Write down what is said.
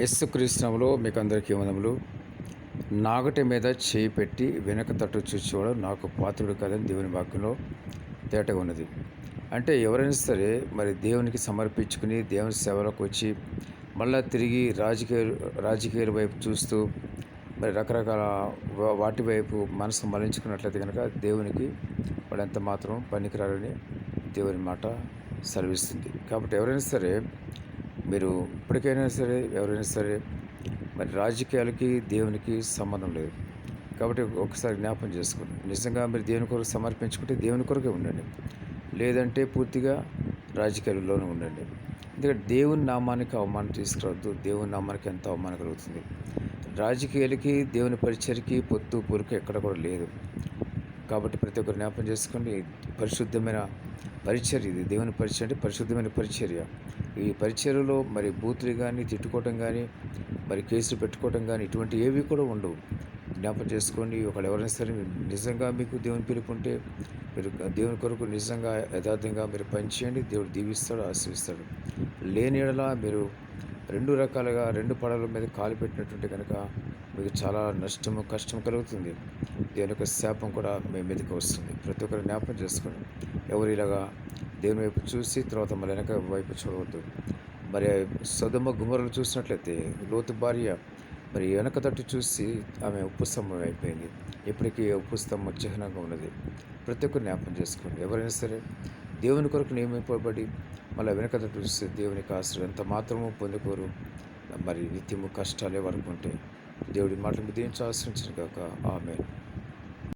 యస్సుకృష్ణంలో మీకు అందరికీ వందములు నాగటి మీద చేయి పెట్టి వెనక తట్టు చూచేవాడు నాకు పాత్రుడు కాదని దేవుని వాక్యంలో తేటగా ఉన్నది. అంటే ఎవరైనా సరే మరి దేవునికి సమర్పించుకుని దేవుని సేవలోకి వచ్చి మళ్ళా తిరిగి రాజకీయ రాజకీయాల వైపు చూస్తూ మరి రకరకాల వాటి వైపు మనసు మరణించుకున్నట్లయితే కనుక దేవునికి వాళ్ళు ఎంత మాత్రం పనికిరాలని దేవుని మాట సెలవిస్తుంది కాబట్టి ఎవరైనా సరే మీరు ఇప్పటికైనా సరే ఎవరైనా సరే మరి రాజకీయాలకి దేవునికి సంబంధం లేదు. కాబట్టి ఒకసారి జ్ఞాపం చేసుకోండి. నిజంగా మీరు దేవుని కొరకు సమర్పించుకుంటే దేవుని కొరకే ఉండండి. లేదంటే పూర్తిగా రాజకీయాల్లోనే ఉండండి. ఎందుకంటే దేవుని నామానికి అవమానం తీసుకురావద్దు. దేవుని నామానికి ఎంత అవమానం కలుగుతుంది. రాజకీయాలకి దేవుని పరిచయకి పొత్తు పొరుకు ఎక్కడ కూడా లేదు. కాబట్టి ప్రతి ఒక్కరు జ్ఞాపం చేసుకోండి. పరిశుద్ధమైన పరిచర్య ఇది. దేవుని పరిచయం అంటే పరిశుద్ధమైన పరిచర్య. ఈ పరిచర్యలో మరి బూతులు కానీ తిట్టుకోవటం కానీ మరి కేసులు పెట్టుకోవటం కానీ ఇటువంటి ఏవి కూడా ఉండవు. జ్ఞాపం చేసుకోండి. ఒకళ్ళు ఎవరైనా సరే మీరు నిజంగా మీకు దేవుని పిలుపుంటే మీరు దేవుని కొరకు నిజంగా యథార్థంగా మీరు పనిచేయండి. దేవుడు దీవిస్తాడు ఆశీర్విస్తాడు లేని ఎడల మీరు రెండు రకాలుగా రెండు పడవల మీద కాలు పెట్టినటువంటి కనుక మీకు చాలా నష్టము కష్టం కలుగుతుంది. దేవుని యొక్క శాపం కూడా మీ మీదకి వస్తుంది. ప్రతి ఒక్కరు జ్ఞాపకం చేసుకోండి. ఎవరు ఇలాగా దేవుని వైపు చూసి తర్వాత మళ్ళీ వెనక వైపు చూడవద్దు. మరి సొదమ గుమ్మరలు చూసినట్లయితే లోతు భార్య మరి వెనక తట్టు చూసి ఆమె ఉప్పు స్తంభం అయిపోయింది. ఇప్పటికీ ఉప్పు స్తంభం చిహ్నంగా ఉన్నది. ప్రతి ఒక్కరు జ్ఞాపకం చేసుకోండి. ఎవరైనా సరే దేవుని కొరకు నియమింపబడి మళ్ళీ వెనక తట్టు చూస్తే దేవునికి ఆశ్రయం ఎంత మాత్రము పొందుకోరు. మరి నిత్యము కష్టాలే వరకు ఉంటాయి. దేవుడి మాటలు దీవించి ఆశ్రయించిన కాక ఆమె